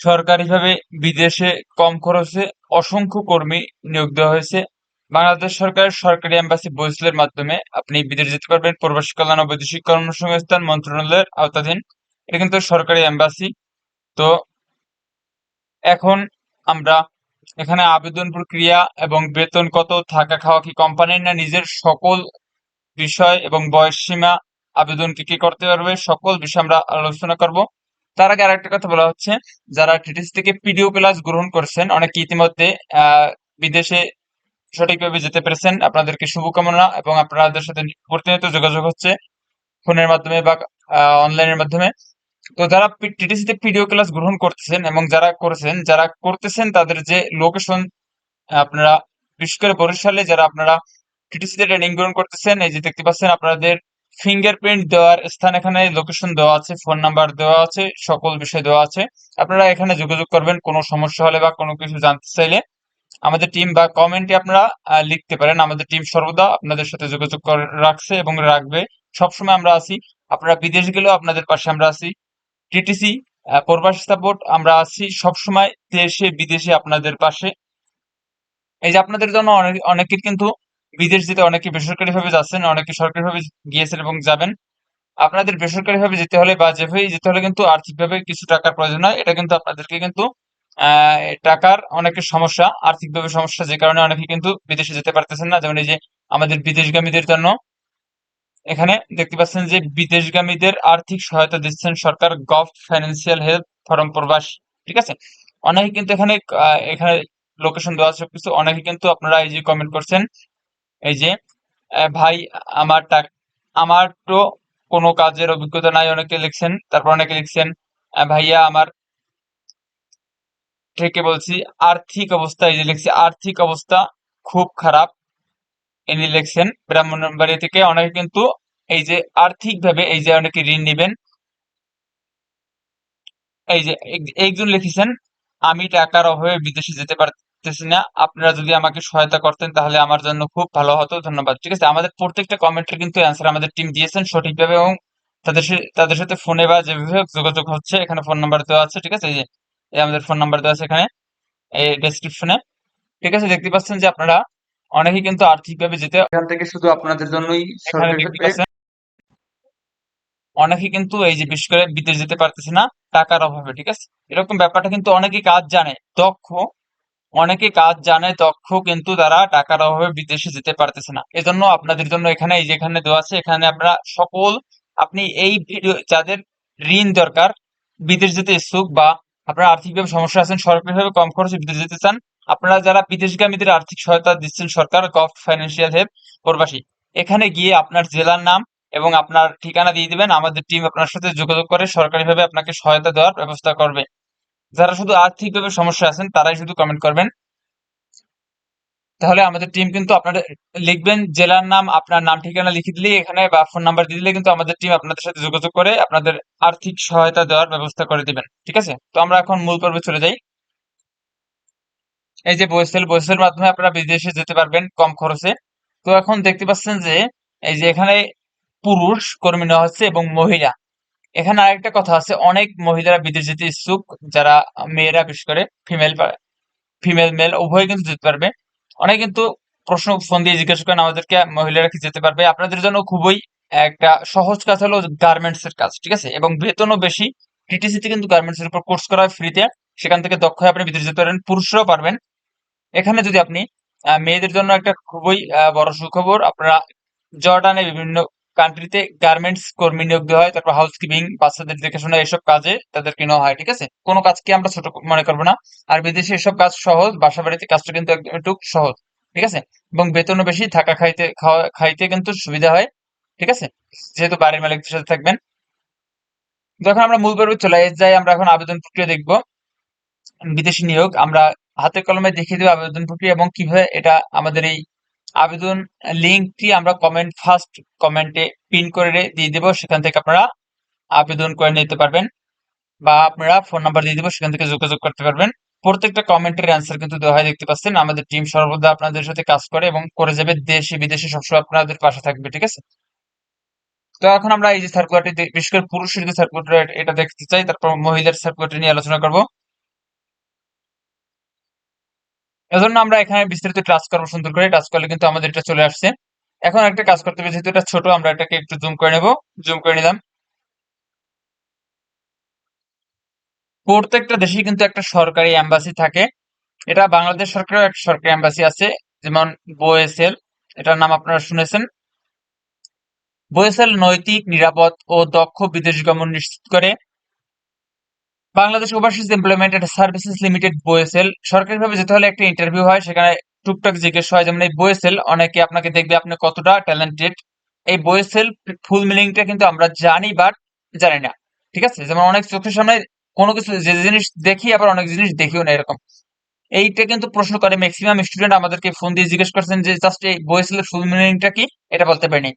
সরকারিভাবে বিদেশে কম খরচে অসংখ্য কর্মী নিয়োগ দেওয়া হয়েছে। বাংলাদেশ সরকারের সরকারি এম্বাসি বরিশালের মাধ্যমে আপনি বিদেশ যেতে পারবেন। প্রবাসী কল্যাণ ও বৈদেশিক কর্মসংস্থান মন্ত্রণালয়ের আওতাধীন। এটা কিন্তু সরকারি এম্বাসি। তো এখন আমরা এখানে আবেদন প্রক্রিয়া এবং বেতন কত, থাকা খাওয়া কি কোম্পানির না নিজের সকল বিষয় এবং বয়স সীমা আবেদন কি কি করতে পারবে, সকল বিষয় আমরা আলোচনা করব। তার আগে আরেকটা কথা বলা হচ্ছে, যারা টিটিসি থেকে পিডিও ক্লাস গ্রহণ করেছেন, অনেকে ইতিমধ্যে বিদেশে সঠিকভাবে যেতে পেরেছেন। আপনাদেরকে শুভকামনা এবং আপনাদের সাথে প্রতিনিয়ত যোগাযোগ হচ্ছে ফোনের মাধ্যমে বা অনলাইনের মাধ্যমে। তো যারা টিটিসি তে পিডিও ক্লাস গ্রহণ করতেছেন এবং যারা করেছেন, যারা করতেছেন তাদের যে লোকেশন আপনারা, বিশেষ করে বরিশালে যারা আপনারা টিটিসি তে ট্রেনিং গ্রহণ করতেছেন, এই যে দেখতে পাচ্ছেন, আপনাদের ফিঙ্গারপ্রিন্ট দেওয়ার স্থান এখানে লোকেশন দেওয়া আছে ফোন নাম্বার দেওয়া আছে, সকল বিষয় দেওয়া আছে। আপনারা এখানে যোগাযোগ করবেন, কোনো সমস্যা হলে বা কোনো কিছু জানতে চাইলে। আমাদের টিম বা কমেন্টে আপনারা লিখতে পারেন। আমাদের টিম সর্বদা আপনাদের সাথে যোগাযোগ রাখছে এবং রাখবে। সবসময় আমরা আছি। আপনারা বিদেশ গেলেও আপনাদের পাশে আমরা আছি। টিটিসি প্রবাসী সাপোর্ট আমরা আছি সবসময় দেশে, বিদেশে আপনাদের পাশে। এই যে আপনাদের জন্য অনেক, অনেকের কিন্তু বিদেশ যেতে অনেকে বেসরকারি ভাবে যাচ্ছেন, অনেকে সরকারি ভাবে গিয়েছেন এবং যাবেন। আপনাদের বেসরকারি ভাবে যেতে হলে বা যেভাবে যেতে হলে কিন্তু আর্থিকভাবে কিছু টাকার প্রয়োজন হয়। এটা কিন্তু আপনাদেরকে কিন্তু টাকার অনেকের সমস্যা, আর্থিকভাবে সমস্যা যে কারণে অনেকে কিন্তু বিদেশে যেতে পারতেছেন না। যেমন এই যে আমাদের বিদেশগামীদের জন্য এখানে দেখতে পাচ্ছেন যে বিদেশগামীদের আর্থিক সহায়তা দিচ্ছেন সরকার গভ ফাইন্যান্সিয়াল হেল্প ফরম প্রবাস, ঠিক আছে? অনেকে কিন্তু এখানে এখানে লোকেশন দেওয়া সবকিছু। অনেকে কিন্তু আপনারা এই যে কমেন্ট করছেন এই যে ভাই, আমার আমার তো কোনো কাজের অভিজ্ঞতা নাই, অনেকে লিখছেন, তারপর অনেকে লিখছেন ভাইয়া, আমার থেকে বলছি, আর্থিক অবস্থা, এই যে লিখছি, আর্থিক অবস্থা খুব খারাপ। ইনি লিখছেন ব্রাহ্মণবাড়ি থেকে অনেকে কিন্তু এই যে আর্থিক ভাবে এই যে অনেকে ঋণ নেবেন। এই যে, এক- একজন লিখেছেন, আমি টাকার অভাবে বিদেশে যেতে পারতেছি না। আপনারা যদি আমাকে সহায়তা করতেন তাহলে আমার জন্য খুব ভালো হতো। ধন্যবাদ। ঠিক আছে আমাদের প্রত্যেকটা কমেন্টের কিন্তু অ্যান্সার আমাদের টিম দিয়েছেন সঠিকভাবে এবং তাদের সাথে তাদের সাথে ফোনে বা যেভাবে যোগাযোগ হচ্ছে। এখানে ফোন নাম্বার দেওয়া আছে ঠিক আছে? এই যে আমাদের ফোন নাম্বার দেওয়া আছে এখানে এই ডেসক্রিপশনে ঠিক আছে দেখতে পাচ্ছেন যে আপনারা অনেকেই কিন্তু আর্থিকভাবে যেতে এখান থেকে শুধু আপনাদের জন্যই অনেকে কিন্তু এই যে বিশেষ করে বিদেশ যেতে পারতেছে না টাকার অভাবে ঠিক আছে? এরকম ব্যাপারটা কিন্তু অনেকে কাজ জানে দক্ষ অনেকে কাজ জানে, দক্ষ, কিন্তু তারা টাকার অভাবে বিদেশে যেতে পারতেছে না। এজন্য আপনাদের জন্য এখানে, এই যেখানে দেওয়া আছে, এখানে আপনারা সকল, আপনি এই ভিডিও যাদের ঋণ দরকার, বিদেশ যেতে ইচ্ছুক বা আপনারা আর্থিকভাবে সমস্যা আছেন, সরকারিভাবে কম খরচে বিদেশ যেতে চান, আপনারা যারা বিদেশগামীদের আর্থিক সহায়তা দিচ্ছেন, সরকার, গভ ফাইন্যান্সিয়াল হেল্প প্রবাসী, এখানে গিয়ে আপনার জেলার নাম এবং আপনার ঠিকানা দিয়ে দিবেন। আমাদের টিম আপনার সাথে যোগাযোগ করে সরকারিভাবে আপনাকে সহায়তা দেওয়ার ব্যবস্থা করবে। যারা শুধু আর্থিকভাবে সমস্যা আছেন, তারাই শুধু কমেন্ট করবেন। তাহলে আমাদের টিম কিন্তু আপনাদের, লিখবেন জেলার নাম, আপনার নাম, ঠিকানা লিখে দিলে এখানে বা ফোন নাম্বার দিয়ে দিলে কিন্তু আমাদের টিম আপনাদের সাথে যোগাযোগ করে আপনাদের আর্থিক সহায়তা দেওয়ার ব্যবস্থা করে দিবেন। ঠিক আছে? তো আমরা এখন মূল পর্বে চলে যাই। এই যে বইসেল, বইসেলের মাধ্যমে আপনারা বিদেশে যেতে পারবেন কম খরচে। তো এখন দেখতে পাচ্ছেন যে, এই যে এখানে পুরুষ কর্মী নেওয়া হচ্ছে এবং মহিলা। এখানে আরেকটা কথা আছে, অনেক মহিলারা বিদেশ যেতে ইচ্ছুক, যারা মেয়েরা, বিশেষ করে ফিমেল ফিমেল মেল উভয় কিন্তু যেতে পারবে। অনেক কিন্তু প্রশ্ন ফোন দিয়ে জিজ্ঞাসা করেন, আমাদেরকে মহিলারা কি যেতে পারবে? আপনাদের জন্য খুবই একটা সহজ কাজ হলো গার্মেন্টস এর কাজ, ঠিক আছে? এবং বেতনও বেশি। টিটিসিতে কিন্তু গার্মেন্টস এর উপর কোর্স করা হয় ফ্রিতে সেখান থেকে দক্ষ হয়ে আপনি বিদেশ যেতে পারেন, পুরুষরাও পারবেন। এখানে যদি আপনি মেয়েদের জন্য একটা খুবই বড় সুখবর, আপনারা জর্ডানে বিভিন্ন কান্ট্রিতে গার্মেন্টস কর্মী নিয়োগ দেওয়া হয়, তারপর হাউসকিপিং বাচ্চাদের দেখাশোনা, এসব কাজে তাদেরকে নেওয়া হয়, ঠিক আছে? কোনো কাজকে আমরা ছোট মনে করব না। আর বিদেশে এসব কাজ সহজ বাসা বাড়িতে কাজটা কিন্তু একটু সহজ, ঠিক আছে? এবং বেতনও বেশি, থাকা খাইতে, খাওয়া, খাইতে কিন্তু সুবিধা হয়, ঠিক আছে? যেহেতু বাড়ির মালিকদের সাথে থাকবেন। যখন আমরা মূল পর্বে চলে যাই, আমরা এখন আবেদন প্রক্রিয়া দেখব। বিদেশি নিয়োগ, আমরা হাতে কলমে দেখিয়ে দেবো আবেদন প্রক্রিয়া এবং কীভাবে এটা আমাদের এই আবেদন লিঙ্কটি আমরা কমেন্ট ফার্স্ট কমেন্টে পিন করে দিয়ে দেবো। সেখান থেকে আপনারা আবেদন করে নিতে পারবেন বা আপনারা ফোন নাম্বার দিয়ে দেবো, সেখান থেকে যোগাযোগ করতে পারবেন। প্রত্যেকটা কমেন্টের অ্যান্সার কিন্তু দেওয়া হয়, দেখতে পাচ্ছেন? আমাদের টিম সর্বদা আপনাদের সাথে কাজ করে এবং করে যাবে দেশে, বিদেশে, সবসময় আপনাদের পাশে থাকবে, ঠিক আছে? তো এখন আমরা এই যে সার্কুলারটি বিশেষ করে পুরুষের যে সার্কুলার এটা দেখতে চাই। তারপর মহিলার সার্কুলারটি নিয়ে আলোচনা করব। এজন্য আমরা এখানে বিস্তারিত টাচ করব, সুন্দর করে টাচ করলে কিন্তু আমাদের এটা চলে আসছে। এখন একটা কাজ করতে হবে, যেহেতু এটা ছোট, আমরা এটাকে একটু জুম করে নেব। জুম করে নিলাম। প্রত্যেকটা দেশে কিন্তু একটা সরকারি এম্বাসি থাকে। এটা বাংলাদেশ সরকারের একটা সরকারি এম্বাসি আছে, যেমন বোয়েসেল এটার নাম আপনারা শুনেছেন। বোয়েসেল নৈতিক, নিরাপদ ও দক্ষ বিদেশ গমন নিশ্চিত করে। Bangladesh overseas employment services limited BOESL সরকারিভাবে যেতে হলে একটা ইন্টারভিউ হয়, সেখানে টুকটাক জিজ্ঞেস হয়, যেমন এই বোয়েসেল অনেকে আপনাকে দেখবে আপনি কতটা ট্যালেন্টেড এই বোয়েসেল ফুল মিনিংটা কিন্তু আমরা জানি বাট জানি না। ঠিক আছে? যেমন অনেক চোখের সামনে কোনো কিছু, যে জিনিস দেখি, আবার অনেক জিনিস দেখিও না এরকম। এইটা কিন্তু প্রশ্ন করে ম্যাক্সিমাম স্টুডেন্ট আমাদেরকে ফোন দিয়ে জিজ্ঞেস করছেন যে জাস্ট এই বোয়েসেলের ফুল মিনিংটা কি? এটা বলতে পারিনি।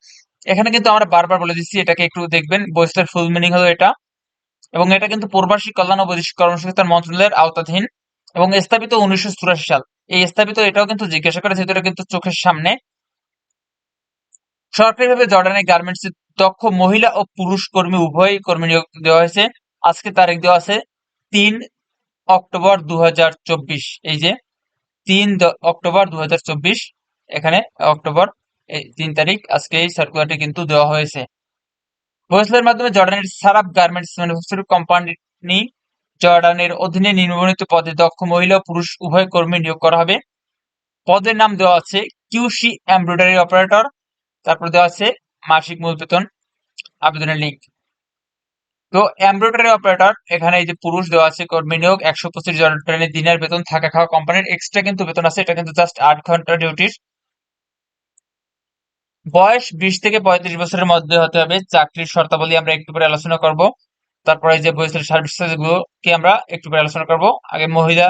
এখানে কিন্তু আমরা বারবার বলে দিচ্ছি, এটাকে একটু দেখবেন বোয়েসেলের ফুল মিনিং হলো এটা। এবং এটা কিন্তু প্রবাসী কল্যাণ ও বৈদেশিক কর্মসংস্থান মন্ত্রণালয়ের আওতাধীন এবং স্থাপিত উনিশশো চুরাশি সাল। এই স্থাপিত, এটাও কিন্তু জিজ্ঞাসা করে, যেহেতু এটা কিন্তু চোখের সামনে। সরকারিভাবে জর্ডানের গার্মেন্টস দক্ষ মহিলা ও পুরুষ কর্মী, উভয় কর্মী নিয়োগ দেওয়া হয়েছে। আজকে তারিখ দেওয়া আছে তিন অক্টোবর দু হাজার চব্বিশ। এই যে, তিন অক্টোবর দু হাজার চব্বিশ, এখানে অক্টোবর তিন তারিখ আজকে এই সার্কুলারটি কিন্তু দেওয়া হয়েছে। বয়সলের মাধ্যমে জর্ডানের সারাপ গার্মেন্টস ম্যানুফ্যাকচারিং কোম্পানি জর্ডানের অধীনে নিম্নবর্ণিত পদে দক্ষ মহিলা ও পুরুষ উভয় কর্মী নিয়োগ করা হবে। পদের নাম দেওয়া আছে কিউসি এমব্রয়ডারি অপারেটর তারপর দেওয়া আছে মাসিক মূল বেতন, আবেদনের লিঙ্ক তো এমব্রয়ডারি অপারেটর এখানে এই যে পুরুষ দেওয়া আছে কর্মী নিয়োগ, একশো পঁচিশ জর্ডানের দিনের বেতন থাকা খাওয়া কোম্পানির এক্সট্রা কিন্তু বেতন আছে, এটা কিন্তু জাস্ট আট ঘণ্টা ডিউটির বয়স বিশ থেকে পঁয়ত্রিশ বছরের মধ্যে হতে হবে। চাকরির শর্তাবলী আমরা একটু পরে আলোচনা করব। তারপরে যে বয়সের সার্ভিস গুলোকে আমরা একটু পরে আলোচনা করব। আগে মহিলা,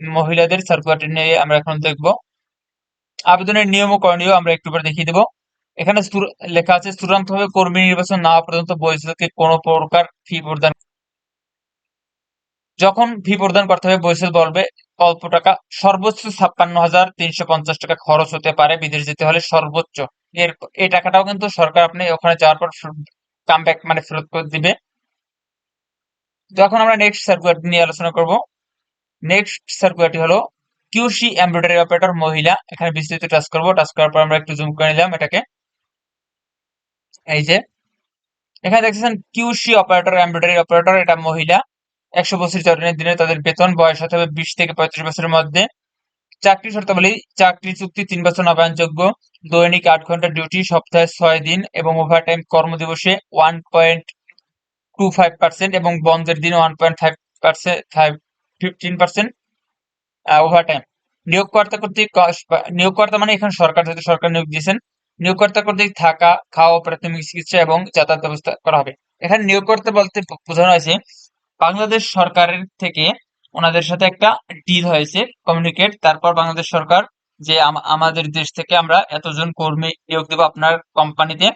মহিলাদের সার্কুলারটি নিয়ে আমরা এখন দেখব। আবেদনের নিয়ম ও করণীয় আমরা একটু পরে দেখিয়ে দেব। এখানে লেখা আছে, চূড়ান্তভাবে কর্মী নির্বাচন না পর্যন্ত বয়সকে কোনো প্রকার ফি প্রদান যখন ফি প্রদান করতে হবে বৈসেল বলবে, অল্প টাকা, সর্বোচ্চ ছাপ্পান্ন হাজার তিনশো পঞ্চাশ টাকা খরচ হতে পারে, বিদেশ যেতে হলে সর্বোচ্চ। এর এই টাকাটাও কিন্তু সরকার আপনি ওখানে যাওয়ার পর কাম ব্যাক মানে ফেরত করে দিবে। যখন আমরা নেক্সট সার্কুলারটি নিয়ে আলোচনা করব। নেক্সট সার্কুলারটি হলো কিউসি এমব্রয়ডারি অপারেটর মহিলা। এখানে বিস্তারিত টাচ করব। টাচ করার পর আমরা একটু জুম করে নিলাম এটাকে। এই যে, এখানে দেখছেন কিউসি অপারেটর এমব্রয়ডারি অপারেটর এটা মহিলা। একশো বছর চাকরির দিনে তাদের বেতন বয়স হতে হবে বিশ থেকে পঁয়ত্রিশ বছরের মধ্যে। চাকরি শর্তাবলী, চাকরি চুক্তি তিন বছর নবায়নযোগ্য, দৈনিক আট ঘণ্টা ডিউটি, সপ্তাহে ছয় দিন এবং overtime কর্মদিবসে one point two five percent এবং বন্ধের দিন one point five percent five fifteen percent overtime নিয়োগকর্তা কর্তৃক নিয়োগকর্তা মানে এখানে সরকার, যেহেতু সরকার নিয়োগ দিয়েছেন, নিয়োগকর্তা কর্তৃক থাকা, খাওয়া, প্রাথমিক চিকিৎসা এবং যাতায়াত ব্যবস্থা করা হবে। এখানে নিয়োগকর্তা বলতে বোঝানো হয়েছে, বাংলাদেশ সরকারের থেকে ওনাদের সাথে একটা ডিল হয়েছে কমিউনিকেট তারপর বাংলাদেশ সরকার যে আমাদের দেশ থেকে আমরা এতজন কর্মী নিয়োগ দেবো আপনার কোম্পানিতে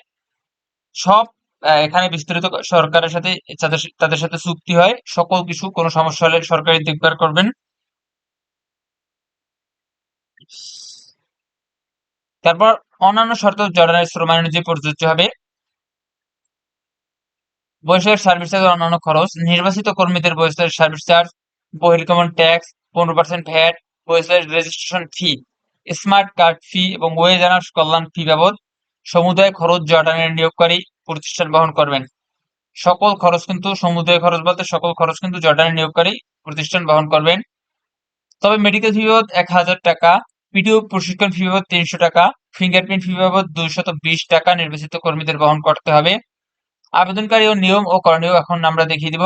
সব এখানে বিস্তারিত সরকারের সাথে, তাদের সাথে চুক্তি হয়। সকল কিছু, কোনো সমস্যা হলে সরকারি দেখভাল করবেন। তারপর অন্যান্য শর্ত জর্ডানের শ্রম আইন অনুযায়ী প্রযোজ্য হবে। বৈষয়িক সার্ভিস চার্জ অন্যান্য খরচ। নির্বাচিত কর্মীদের বৈষয়িক সার্ভিস চার্জ বহির্গমন ট্যাক্স পনেরো পার্সেন্ট ভ্যাট বৈষয়িক registration fee smart card fee এবং ওয়েজ আনার্স কল্যাণ ফি বাবদ সমুদায় খরচ জর্ডানের নিয়োগকারী প্রতিষ্ঠান বহন করবেন। সকল খরচ কিন্তু সমুদায় খরচ বলতে সকল খরচ কিন্তু জর্ডানের নিয়োগকারী প্রতিষ্ঠান বহন করবেন। তবে মেডিকেল ফি বাবদ এক হাজার টাকা পিডিও প্রশিক্ষণ ফি বাবদ তিনশো টাকা ফিঙ্গারপ্রিন্ট ফি বাবদ দুইশত বিশ টাকা নির্বাচিত কর্মীদের বহন করতে হবে। আবেদনকারী ও নিয়ম ও করণীয় এখন আমরা দেখিয়ে দিব।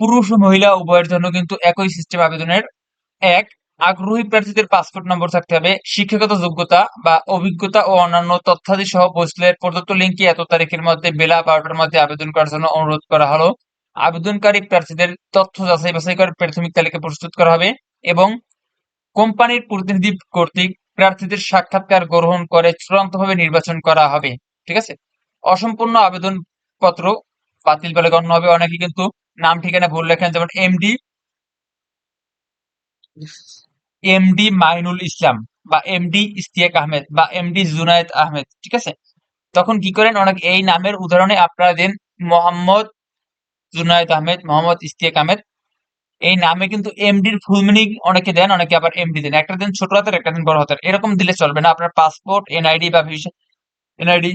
পুরুষ ও মহিলা উভয়ের জন্য কিন্তু একই সিস্টেম আবেদনের এক। আগ্রহী প্রার্থীদের পাসপোর্ট নম্বর থাকতে হবে, শিক্ষাগত যোগ্যতা বা অভিজ্ঞতা ও অন্যান্য তথ্যাদি সহ বসলের প্রদত্ত লিঙ্কে এত তারিখের মধ্যে বেলা বারোটার মধ্যে আবেদন করার জন্য অনুরোধ করা হলো। আবেদনকারী প্রার্থীদের তথ্য যাচাই বাছাই করে প্রাথমিক তালিকা প্রস্তুত করা হবে এবং কোম্পানির প্রতিনিধি কর্তৃক প্রার্থীদের সাক্ষাৎকার গ্রহণ করে চূড়ান্তভাবে নির্বাচন করা হবে, ঠিক আছে? অসম্পূর্ণ আবেদন পত্র বাতিল বলে গণ্য হবে, অনেকে কিন্তু নাম ঠিকানা ভুল লেখেন যেমন এমডি এমডি মাইনুল ইসলাম বা এমডি ইস্তিয়াক আহমেদ বা এমডি জুনায়েদ আহমেদ, ঠিক আছে? তখন কি করেন, অনেক এই নামের উদাহরণে আপনারা দেন মোহাম্মদ জুনায়েদ আহমেদ, মোহাম্মদ ইস্তিয়াক আহমেদ। এই নামে কিন্তু এমডির ফুল মিনিং অনেকে দেন, অনেকে আবার এমডি দেন। একটা দিন ছোট হাতের, একটা দিন বড় হাতের। এরকম দিলে চলবে না। আপনার পাসপোর্ট এনআইডি বা ভিসা এনআইডি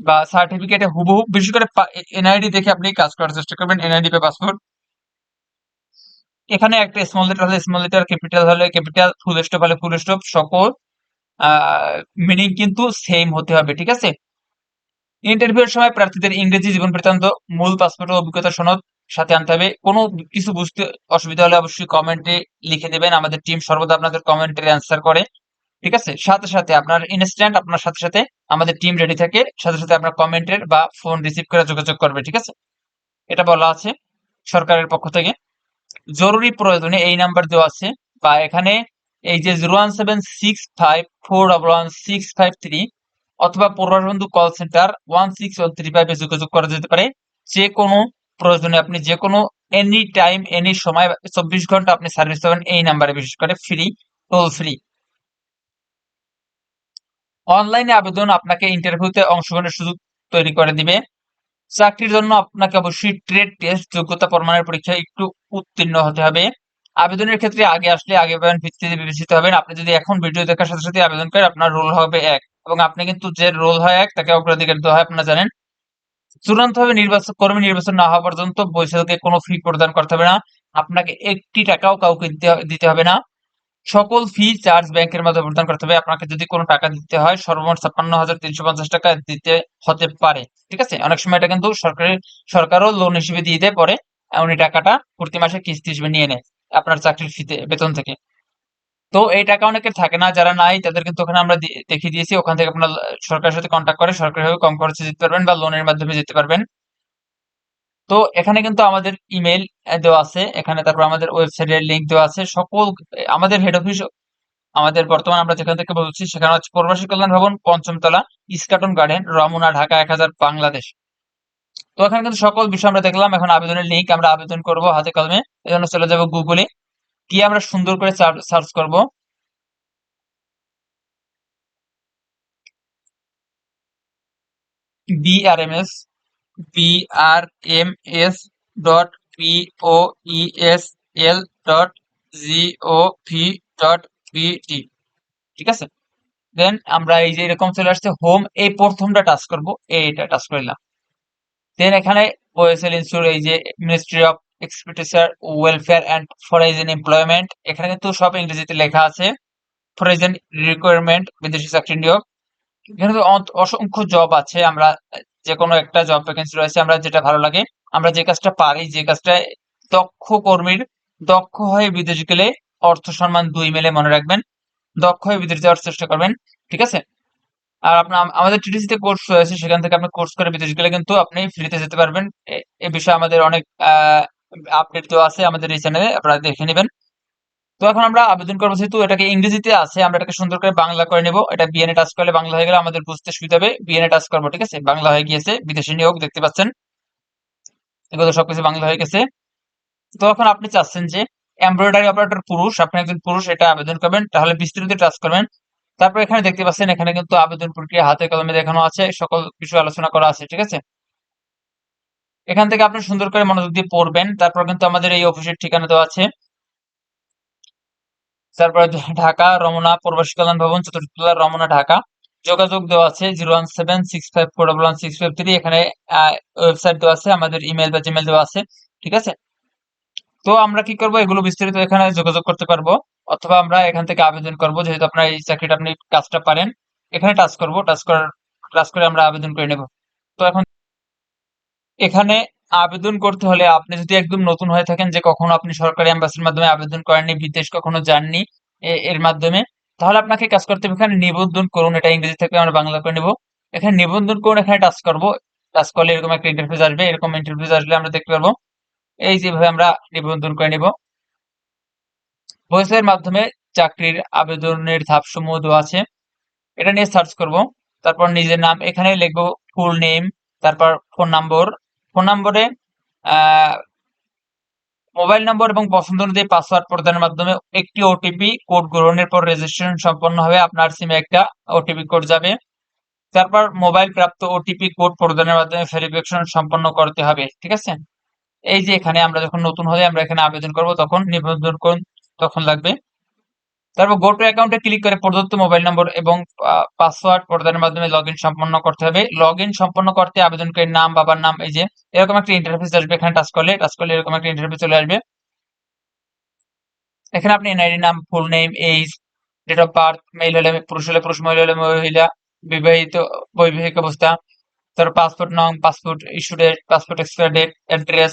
বা সার্টিফিকেটে হুবহু, বিশেষ করে এনআইডি দেখে আপনি কাজ করার চেষ্টা করবেন এনআইডি বা পাসপোর্ট এখানে একটা স্মল লেটার হলে স্মল লেটার ক্যাপিটাল হলে ক্যাপিটাল ফুল স্টপ হলে ফুল স্টপ সকল মিনিং কিন্তু সেম হতে হবে, ঠিক আছে? ইন্টারভিউর সময় প্রার্থীদের ইংরেজি জীবন বৃত্তান্ত, মূল পাসপোর্ট ও অভিজ্ঞতা সনদ সাথে আনতে হবে। কোনো কিছু বুঝতে অসুবিধা হলে অবশ্যই কমেন্টে লিখে দেবেন, আমাদের টিম সর্বদা আপনাদের কমেন্টের অ্যান্সার করে। ঠিক আছে? সাথে সাথে আপনার ইনস্ট্যান্ট আপনার সাথে সাথে আমাদের টিম রেডি থাকে। সাথে সাথে আপনার কমেন্টের বা ফোন রিসিভ করে যোগাযোগ করবে, ঠিক আছে? এটা বলা আছে সরকারের পক্ষ থেকে। জরুরি প্রয়োজনে এই নাম্বার দেওয়া আছে বা এখানে এই যে zero one seven six five four double one six five three অথবা পূর্ববন্ধু call centre one six one three ফাইভে যোগাযোগ করা যেতে পারে। যে কোনো প্রয়োজনে আপনি যে কোনো এনি টাইম এনি সময়, চব্বিশ ঘণ্টা আপনি সার্ভিস পাবেন এই নাম্বারে বিশেষ করে ফ্রি টোল ফ্রি অনলাইনে আবেদন আপনাকে ইন্টারভিউতে অংশগ্রহণের সুযোগ তৈরি করে দিবে। চাকরির জন্য আপনাকে অবশ্যই ট্রেড টেস্ট যোগ্যতা প্রমাণের পরীক্ষা একটু উত্তীর্ণ হতে হবে। আবেদনের ক্ষেত্রে আগে আসলে আগে পাবেন ভিত্তিতে বিবেচিত হবেন। আপনি যদি এখন ভিডিও দেখার সাথে সাথে আবেদন করেন, আপনার রোল হবে এক এবং আপনি কিন্তু যে রোল হয় এক, তাকে অগ্রাধিকার দেওয়া হয়, আপনারা জানেন। চূড়ান্তভাবে নির্বাচন কর্মী নির্বাচন না হওয়া পর্যন্ত বৈশাখকে কোনো ফি প্রদান করতে হবে না। আপনাকে একটি টাকাও কাউকে দিতে হবে না। সকল ফি চার্জ ব্যাংকের মাধ্যমে প্রদান করতে হবে। আপনাকে যদি কোনো টাকা দিতে হয়, সর্বমোট ছাপ্পান্ন হাজার তিনশো পঞ্চাশ টাকা দিতে হতে পারে, ঠিক আছে? অনেক সময় এটা কিন্তু সরকারি সরকারও লোন হিসেবে দিয়ে দেয়, পরে এমন টাকাটা প্রতি মাসে কিস্তি হিসেবে নিয়ে নেয় আপনার চাকরির ফিতে বেতন থেকে। তো এই টাকা অনেকের থাকে না, যারা নাই, তাদের কিন্তু ওখানে আমরা দেখিয়ে দিয়েছি। ওখান থেকে আপনার সরকারের সাথে কন্ট্যাক্ট করে সরকারিভাবে কম খরচে যেতে পারবেন বা লোনের মাধ্যমে যেতে পারবেন। তো এখানে কিন্তু আমাদের ইমেল দেওয়া আছে। এখানে তারপর আমাদের ওয়েবসাইটের লিঙ্ক দেওয়া আছে। সকল, আমাদের হেড অফিস আমাদের বর্তমানে আমরা যেখান থেকে বলছি, সেখানে হচ্ছে প্রবাসী কল্যাণ ভবন, পঞ্চমতলা ইস্কাটন গার্ডেন রমুনা, ঢাকা, এক হাজার বাংলাদেশ। তো এখানে কিন্তু সকল বিষয় আমরা দেখলাম। এখন আবেদনের লিঙ্ক আমরা আবেদন করব হাতে কলমে। এজন্য চলে যাব গুগলে কি আমরা সুন্দর করে সার্চ করব? BRMS BRMS dot POES L dot GOV dot BD ঠিক আছে? দেন আমরা এই যে এরকম চলে আসছে হোম এই প্রথমটা টাচ করব, এইটা টাচ করলাম দেন এখানে ওএসএল ইনস্টিটিউট এই যে ministry of expenditure welfare and foreign employment এখানে কিন্তু সব ইংরেজিতে লেখা আছে ফরেন রিকোয়ারমেন্ট বিদেশি চাকরি নিয়োগ। এখানে তো অসংখ্য জব আছে, আমরা যে কোনো একটা জব ভ্যাকেন্সি রয়েছে, আমরা যেটা ভালো লাগে, আমরা যে কাজটা পারি, যে কাজটা দক্ষ কর্মীর, দক্ষ হয়ে বিদেশ গেলে অর্থ সম্মান দুই মেলে মনে রাখবেন, দক্ষ হয়ে বিদেশ যাওয়ার চেষ্টা করবেন, ঠিক আছে? আর আপনার আমাদের টিটিসিতে কোর্স রয়েছে, সেখান থেকে আপনি কোর্স করে বিদেশ গেলে কিন্তু আপনি ফ্রিতে যেতে পারবেন। এ বিষয়ে আমাদের অনেক আপডেট দেওয়া আছে আমাদের এই চ্যানেলে আপনারা দেখে নেবেন। তো এখন আমরা আবেদন করব, যেহেতু এটাকে ইংরেজিতে আছে, আমরা এটাকে সুন্দর করে বাংলা করে নেব। এটা বিএনএ টাচ করলে বাংলা হয়ে গেলে আমাদের বুঝতে সুবিধা হবে। বিএনএ টাচ করব, ঠিক আছে? বাংলা হয়ে গিয়েছে, বিদেশি নিয়োগ, দেখতে পাচ্ছেন? এগুলো সবকিছু বাংলা হয়ে গেছে। তো এখন আপনি চাচ্ছেন যে এমব্রয়ডারি অপারেটর পুরুষ, আপনি একজন পুরুষ, এটা আবেদন করবেন, তাহলে বিস্তৃত টাচ করবেন। তারপর এখানে দেখতে পাচ্ছেন, এখানে কিন্তু আবেদন প্রক্রিয়া হাতে কলমে দেখানো আছে, সকল কিছু আলোচনা করা আছে, ঠিক আছে? এখান থেকে আপনি সুন্দর করে মনোযোগ দিয়ে পড়বেন, তারপর কিন্তু আমাদের এই অফিসের ঠিকানা দেওয়া আছে। তারপরে ঢাকা, রমনা, প্রবাসী কল্যাণ ভবন চতুর্থতলা রমনা, ঢাকা। যোগাযোগ দেওয়া আছে zero one seven six five four double one six five three. এখানে ওয়েবসাইট দেওয়া আছে, আমাদের ইমেল বা জিমেল দেওয়া আছে, ঠিক আছে? তো আমরা কি করব? এগুলো বিস্তারিত এখানে যোগাযোগ করতে পারব, অথবা আমরা এখান থেকে আবেদন করব, যেহেতু আপনার এই চাকরিটা আপনি কাজটা পারেন। এখানে টাচ করব, টাচ করার, টাচ করে আমরা আবেদন করে নেব। তো এখন এখানে আবেদন করতে হলে আপনি যদি একদম নতুন হয়ে থাকেন যে কখনো আপনি সরকারি অ্যাম্বাসির মাধ্যমে আবেদন করেননি, বিদেশ কখনো যাননি এর মাধ্যমে, তাহলে আপনাকে কাজ করতে হবে এখানে নিবন্ধন করুন, এটা ইংরেজি থেকে আমরা বাংলা করে নেব। এখানে নিবন্ধন করুন, এখানে টাচ করব। টাচ করলে এরকম একটা ইন্টারফেস আসবে, এরকম ইন্টারফেস আসলে আমরা দেখতে পারব। এই যেভাবে আমরা নিবন্ধন করে নিব। ভয়েসের মাধ্যমে চাকরির আবেদনের ধাপ সমূহ আছে। এটা নিয়ে সার্চ করব, তারপর নিজের নাম, এখানে লিখব ফুল নেম তারপর ফোন নম্বর ফোন নম্বরে মোবাইল নম্বর এবং পছন্দ অনুযায়ী পাসওয়ার্ড প্রদানের মাধ্যমে একটি ওটিপি কোড গ্রহণের পর রেজিস্ট্রেশন সম্পন্ন হবে। আপনার সিমে একটা ওটিপি কোড যাবে। তারপর মোবাইল প্রাপ্ত ওটিপি কোড প্রদানের মাধ্যমে ভেরিফিকেশন সম্পন্ন করতে হবে, ঠিক আছে? এই যে এখানে আমরা যখন নতুন হলে আমরা এখানে আবেদন করব, তখন নিবন্ধন তখন লাগবে। তারপর গো টু অ্যাকাউন্টে ক্লিক করে প্রদত্ত মোবাইল নম্বর এবং পাসওয়ার্ড প্রদানের মাধ্যমে লগ সম্পন্ন করতে হবে। লগ সম্পন্ন করতে আবেদনকারীর নাম, বাবার নাম, এই যে, এরকম একটা ইন্টারফেস আসবে। এখানে টাচ করলে টাচ করলে এরকম একটা ইন্টারফেস চলে আসবে। এখানে আপনি এনআইডি নাম full name age date of birth male হলে পুরুষ হলে পুরুষ, মহিলা হলে মহিলা, বিবাহিত, বৈবাহিক অবস্থা, তারপর পাসপোর্ট নং passport issue date passport expire date address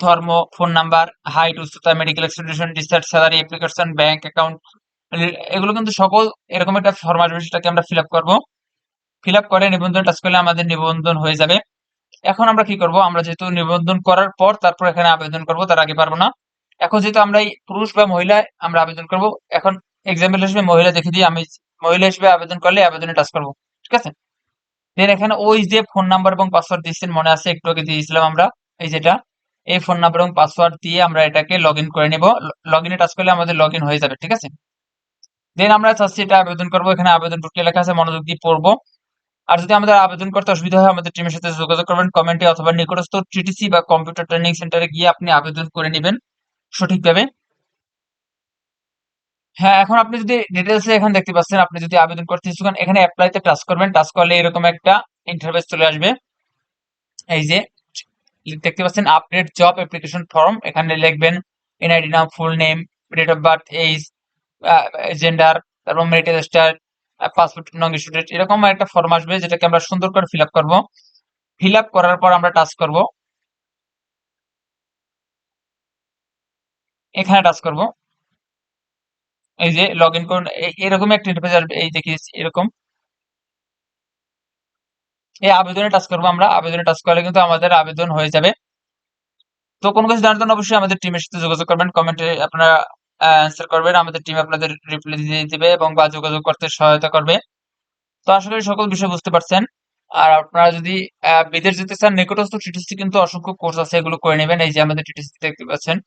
ধর্ম ফোন নাম্বার হাইট উচ্চতা medical expedition discharge salary application bank account এগুলো কিন্তু সকল এরকম একটা ফর্ম আসবে সেটাকে আমরা ফিল আপ করব। ফিল আপ করে নিবন্ধন টাচ করলে আমাদের নিবন্ধন হয়ে যাবে। এখন আমরা কি করব? আমরা যেহেতু নিবন্ধন করার পর তারপর এখানে আবেদন করব, তার আগে পারব না। এখন যেহেতু আমরা পুরুষ বা মহিলা, আমরা আবেদন করব, এখন এক্সাম্পল হিসেবে মহিলা দেখে দিই, আমি মহিলা হিসেবে আবেদন করলে আবেদনে টাচ করব, ঠিক আছে? দেন এখানে ওই যে ফোন নাম্বার এবং পাসওয়ার্ড দিচ্ছেন মনে আছে? একটু আগে দিয়েছিলাম আমরা, এই যেটা। এই ফোন নাম্বার এবং পাসওয়ার্ড দিয়ে আমরা এটাকে লগ করে নিব। লগ ইনে টাচ করলে আমাদের লগ হয়ে যাবে, ঠিক আছে? দেন আমরা চাচ্ছি এটা আবেদন করব, এখানে আবেদন প্রক্রিয়া লেখা আছে, মনোযোগ দিয়ে পড়ব। আর যদি আমাদের আবেদন করতে অসুবিধা হয়, আমাদের টিমের সাথে যোগাযোগ করবেন কমেন্টে অথবা নিকটস্থ টিটিসি বা কম্পিউটার ট্রেনিং সেন্টারে গিয়ে আপনি আবেদন করে নেবেন, সঠিকভাবে। হ্যাঁ এখন আপনি যদি ডিটেলস এখানে দেখতে পাচ্ছেন, আপনি যদি আবেদন করতে ইচ্ছুক এখানে অ্যাপ্লাইতে টাচ করবেন টাচ করলে এরকম একটা ইন্টারফেস চলে আসবে। এই যে, দেখতে পাচ্ছেন আপডেট জব অ্যাপ্লিকেশন ফর্ম এখানে লিখবেন এনআইডি নাম full name date of birth age gender তারপর মেরিটাল স্টার পাসপোর্ট নং স্টুডেন্ট এরকম একটা ফর্ম আসবে যেটাকে আমরা সুন্দর করে ফিল আপ করব। ফিল আপ করার পর আমরা টাচ করব। এখানে টাচ করব। এই যে লগ ইন করুন এরকম একটা ইন্টারফেস আসবে, এই দেখি, এরকম। এই আবেদনে টাচ করব আমরা, আবেদনে টাচ করলে কিন্তু আমাদের আবেদন হয়ে যাবে। তো কোনো কিছু জানার জন্য অবশ্যই আমাদের টিমের সাথে যোগাযোগ করবেন কমেন্টে আপনারা অ্যান্সার করবেন, আমাদের টিম আপনাদের রিপ্লাই দিয়ে দিবে এবং বা যোগাযোগ করতে সহায়তা করবে। তো করি সকল বিষয় বুঝতে পারছেন। আর আপনারা যদি বিদেশ যেতে চান, নিকটস্থ টিটিসি কিন্তু অসংখ্য কোর্স আছে, এগুলো করে নেবেন। এই যে আমাদের টিটিসি দেখতে পাচ্ছেন।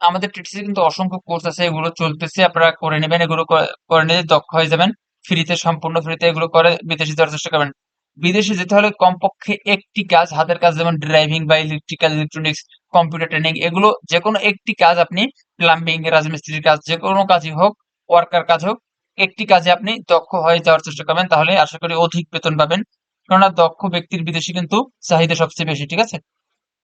আমাদের টিটিসি কিন্তু অসংখ্য কোর্স আছে, এগুলো চলতেছে, আপনারা করে নেবেন, এগুলো করে নিলে দক্ষ হয়ে যাবেন। ফ্রিতে, সম্পূর্ণ ফ্রিতে এগুলো করে বিদেশে যাওয়ার চেষ্টা করবেন। বিদেশে যেতে হলে কমপক্ষে একটি কাজ, হাতের কাজ যেমন ড্রাইভিং বা ইলেকট্রিক্যাল ইলেকট্রনিক্স কম্পিউটার ট্রেনিং এগুলো যে কোনো একটি কাজ আপনি প্লাম্বিং রাজমিস্ত্রির কাজ যে কোনো কাজই হোক ওয়ার্কার কাজ হোক, একটি কাজে আপনি দক্ষ হয়ে যাওয়ার চেষ্টা করবেন, তাহলে আশা করি অধিক বেতন পাবেন। কেননা দক্ষ ব্যক্তির বিদেশে কিন্তু চাহিদা সবচেয়ে বেশি, ঠিক আছে?